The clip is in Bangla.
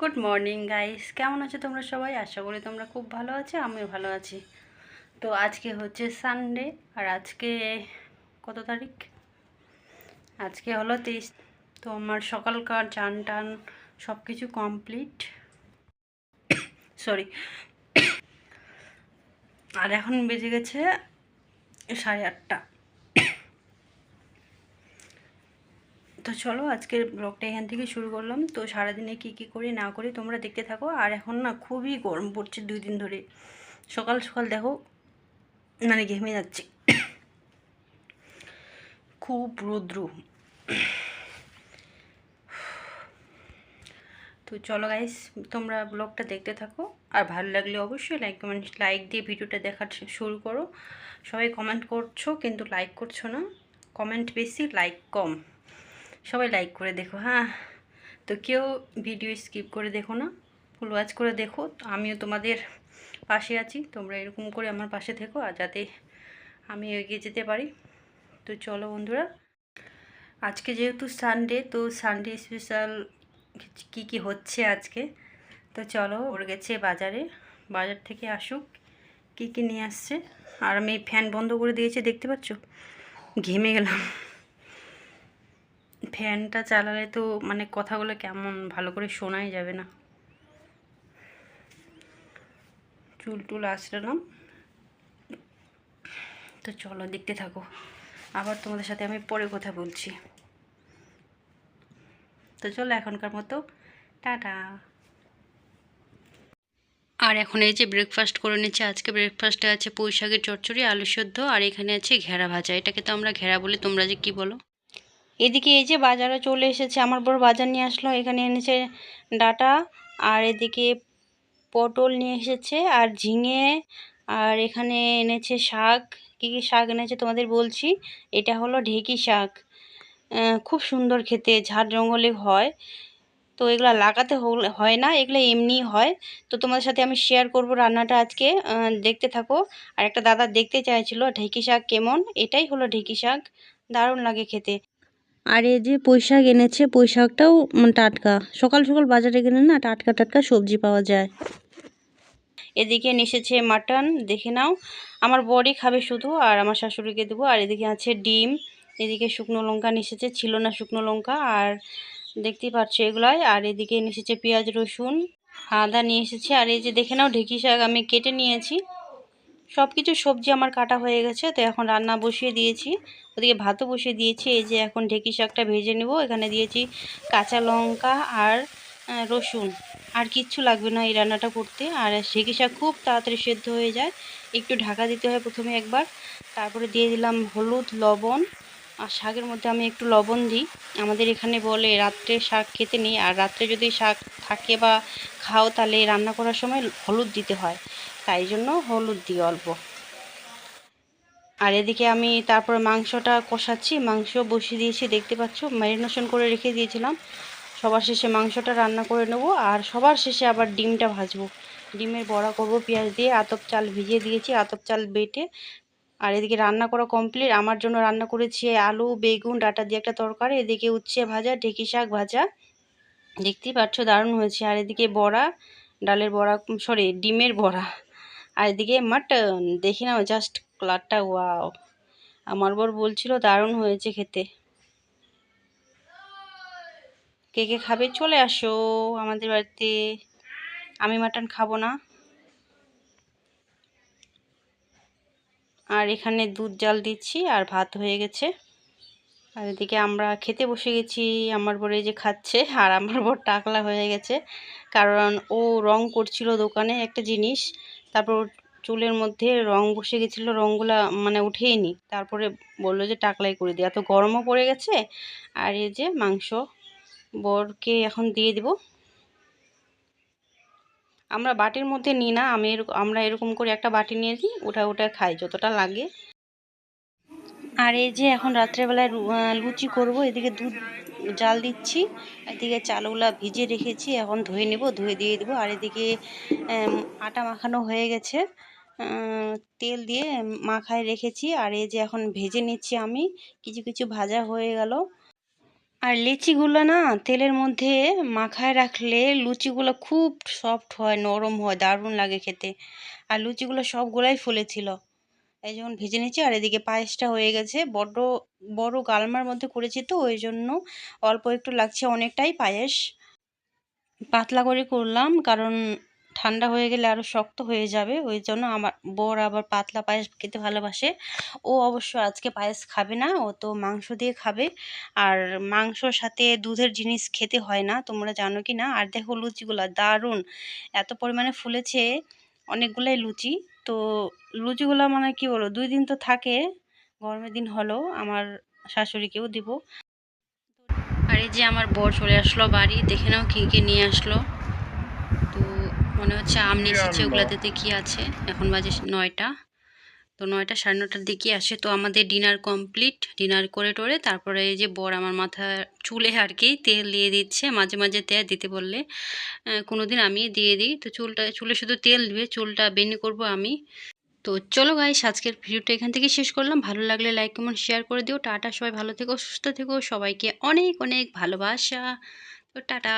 গুড মর্নিং গাইস কেমন আছো তোমরা সবাই? আশা করি তোমরা খুব ভালো আছো, আমিও ভালো আছি। তো আজকে হচ্ছে সানডে আর আজকে কত তারিখ? আজকে হলো তেইশ। তো আমার সকালকার চান টান সব কিছু কমপ্লিট সরি আর এখন বেজে গেছে সাড়ে আটটা। তো চলো আজকের ব্লগটা এখান থেকে শুরু করলাম। তো সারাদিনে কি কি করি, না করি তোমরা দেখতে থাকো। আর এখন না খুবই গরম পড়ছে দুই দিন ধরে। সকাল সকাল দেখো মানে ঘেমে যাচ্ছে। খুব রৌদ্র। তো চলো গাইস তোমরা ব্লগটা দেখতে থাকো। আর ভালো লাগলে অবশ্যই লাইক কমেন্ট লাইক দিয়ে ভিডিওটা দেখার শুরু করো। সবাই কমেন্ট করছ, কিন্তু লাইক করছ না। কমেন্ট বেশি লাইক কম। সবাই লাইক করে দেখো হ্যাঁ। তো কেউ ভিডিও স্কিপ করে দেখো না ফুল ওয়াচ করে দেখো। আমিও তোমাদের পাশে আছি, তোমরা এরকম করে আমার পাশে থেকো আর যাতে আমি এগিয়ে যেতে পারি। তো চলো বন্ধুরা, আজকে যেহেতু সানডে তো সানডে স্পেশাল কি কি হচ্ছে আজকে? তো চলো, ওর গেছে বাজারে, বাজার থেকে আসুক, কি কি নিয়ে আসছে। আর আমি ফ্যান বন্ধ করে দিয়েছি, দেখতে পাচ্ছ? ঘেমে গেলাম। ফ্যানটা চালালে তো মানে কথাগুলো কেমন ভালো করে শোনাই যাবে না। চুল টুল আঁচড়ালাম তো চলো দেখতে থাকো। আবার তোমাদের সাথে আমি পরে কথা বলছি। তো চলো এখনকার মতো, টাটা। আর এখন এই যে ব্রেকফাস্ট করে নিচ্ছে, আজকে ব্রেকফাস্টে আছে পুঁই শাকের চচ্চড়ি, আলু সেদ্ধ, আর এখানে আছে ঘেরা ভাজা। এটাকে তো আমরা ঘেরা বলি, তোমরা যে কি বলো? এদিকে এই যে বাজারে চলে এসেছে। আমার বড় বাজার নিয়ে আসলো, এখানে এনেছে ডাটা আর এদিকে পটল নিয়ে এসেছে আর ঝিঙে আর এখানে এনেছে শাক। কী কী শাক এনেছে তোমাদের বলছি? এটা হলো ঢেকি শাক। খুব সুন্দর খেতে, ঝাড় জঙ্গলে হয়। তো এগুলো লাগাতে হয় না, এগুলো এমনি হয়। তো তোমাদের সাথে আমি শেয়ার করব রান্নাটা আজকে। দেখতে থাকো। আর একটা দাদা দেখতে চাইছিল ঢেকি শাক কেমন? এটাই হলো ঢেকি শাক। দারুণ লাগে খেতে। আর এই যে পুঁইশাক এনেছে, পুঁইশাকটাও টাটকা। সকাল সকাল বাজারে গেলে না টাটকা টাটকা সবজি পাওয়া যায়। এদিকে এসেছে মাটন, দেখে নাও। আমার বড়ি খাবে শুধু আর আমার শাশুড়িকে দেবো। আর এদিকে আছে ডিম, এদিকে শুকনো লঙ্কা নিষেছে ছিল না শুকনো লঙ্কা আর দেখতেই পাচ্ছ এগুলাই। আর এদিকে এসেছে পেঁয়াজ রসুন, আদা নিয়ে এসেছে। আর এই যে দেখে নাও ঢেকি শাক আমি কেটে নিয়েছি। সব কিছু সবজি আমার কাটা হয়ে গেছে, তো এখন রান্না বসিয়ে দিয়েছি। ওদিকে ভাতও বসিয়ে দিয়েছি, এই যে এখন ঢেকি শাকটা ভেজে নেব। এখানে দিয়েছি কাঁচা লঙ্কা আর রসুন। আর কিচ্ছু লাগবে না এই রান্নাটা করতে। আর ঢেকি শাক খুব তাড়াতাড়ি সেদ্ধ হয়ে যায়। একটু ঢাকা দিতে হয় প্রথমে একবার। তারপরে দিয়ে দিলাম হলুদ, লবণ। আর শাকের মধ্যে আমি একটু লবণ দিই। আমাদের এখানে বলে, রাত্রে শাক খেতে নেই। আর রাত্রে যদি শাক থাকে বা খাও, তাহলে রান্না করার সময় হলুদ দিতে হয়। তাই জন্য হলুদ দিই অল্প। আর এদিকে আমি তারপরে মাংসটা কষাচ্ছি মাংস বসিয়ে দিয়েছি, দেখতে পাচ্ছ? ম্যারিনেশন করে রেখে দিয়েছিলাম। সবার শেষে মাংসটা রান্না করে নেব, আর সবার শেষে আবার ডিমটা ভাজবো। ডিমের বড়া করব, পেঁয়াজ দিয়ে আতপ চাল ভিজিয়ে দিয়েছি, আতপ চাল বেটে। আর এদিকে রান্না করা কমপ্লিট। আমার জন্য রান্না করেছি আলু, বেগুন, ডাটা দিয়ে একটা তরকারি, এদিকে উচ্ছে ভাজা, ঢেকি শাক ভাজা। দেখতেই পাচ্ছ, দারুণ হয়েছে। আর এদিকে বড়া, ডালের বড়া সরি ডিমের বড়া। আর এদিকে মাটন দেখি নাও জাস্ট কালারটা ওয়াও আমার বর বলছিল দারুণ হয়েছে খেতে। কে কে খাবে চলে আসো আমাদের বাড়িতে। আমি মাটন খাব না। আর এখানে দুধ জাল দিচ্ছি আর ভাত হয়ে গেছে। আর এদিকে আমরা খেতে বসে গেছি, আমার বরে যে খাচ্ছে আর আমার বর টাকলা হয়ে গেছে। কারণ ও রং করছিল দোকানে একটা জিনিস, তারপর চুলের মধ্যে রং বসে গেছিল রঙগুলো মানে উঠেই নি। তারপরে বলল যে টাকলাই করে দিই এত গরমও পড়ে গেছে। আর এই যে মাংস বরকে এখন দিয়ে দিব। আমরা বাটির মধ্যে নিই না, আমি আমরা এরকম করে একটা বাটি নিয়ে দিই ওটা ওটা খাই, যতটা লাগে। আর এই যে এখন রাত্রেবেলায় লুচি করব, এদিকে দুধ জাল দিচ্ছি, এদিকে চালগুলা ভিজে রেখেছি, এখন ধুয়ে নেব, ধুয়ে দিয়ে দেবো, আর এদিকে আটা মাখানো হয়ে গেছে তেল দিয়ে মাখায় রেখেছি, আর এই যে এখন ভেজে নিচ্ছি আমি, কিছু কিছু ভাজা হয়ে গেল। আর লিচিগুলো না তেলের মধ্যে মাখায় রাখলে লুচিগুলো খুব সফট হয়, নরম হয়, দারুণ লাগে খেতে। আর লুচিগুলো সবগুলাই ফুলেছিল। এই যখন ভেজে নিচ্ছি আর এদিকে পায়েসটা হয়ে গেছে। বড্ড বড় গালমার মধ্যে করেছি তো, ওই জন্য অল্প একটু লাগছে অনেকটাই পায়েস। পাতলা করে করলাম, কারণ ঠান্ডা হয়ে গেলে আরও শক্ত হয়ে যাবে, ওই জন্য আমার বর আবার পাতলা পায়েস খেতে ভালোবাসে। ও অবশ্য আজকে পায়েস খাবে না, ও তো মাংস দিয়ে খাবে। আর মাংসর সাথে দুধের জিনিস খেতে হয় না, তোমরা জানো কি না? আর দেখো লুচিগুলো, দারুণ! এত পরিমাণে ফুলেছে, অনেকগুলাই লুচি। তো লুচিগুলো মানে কি বলো দুই দিন তো থাকে গরমের দিন হলো আমার শাশুড়িকেও দিব। আর এই যে আমার বর চলে আসলো বাড়ি দেখে নাও কী কী নিয়ে আসলো। তো মনে হচ্ছে আম নিয়ে এসেছে ওগুলাতে কি আছে? এখন বাজে নয়টা। তো নয়টা সাড়ে নটার দিকে আসে। তো আমাদের ডিনার কমপ্লিট ডিনার করে টোরে তারপরে এই যে বর আমার মাথা চুলে আর কি তেল দিয়ে দিচ্ছে, মাঝে মাঝে তেল দিতে বললে কোনো দিন আমি দিয়ে দিই। তো চুলটা, চুলে শুধু তেল দিবে, চুলটা বেনি করব আমি। তো চলো গাইস আজকের ভিডিওটা এখান থেকে শেষ করলাম। ভালো লাগলে লাইক কমেন্ট শেয়ার করে দিও। টাটা, সবাই ভালো থেকো, সুস্থ থেকো। সবাইকে অনেক অনেক ভালোবাসা। তো টাটা।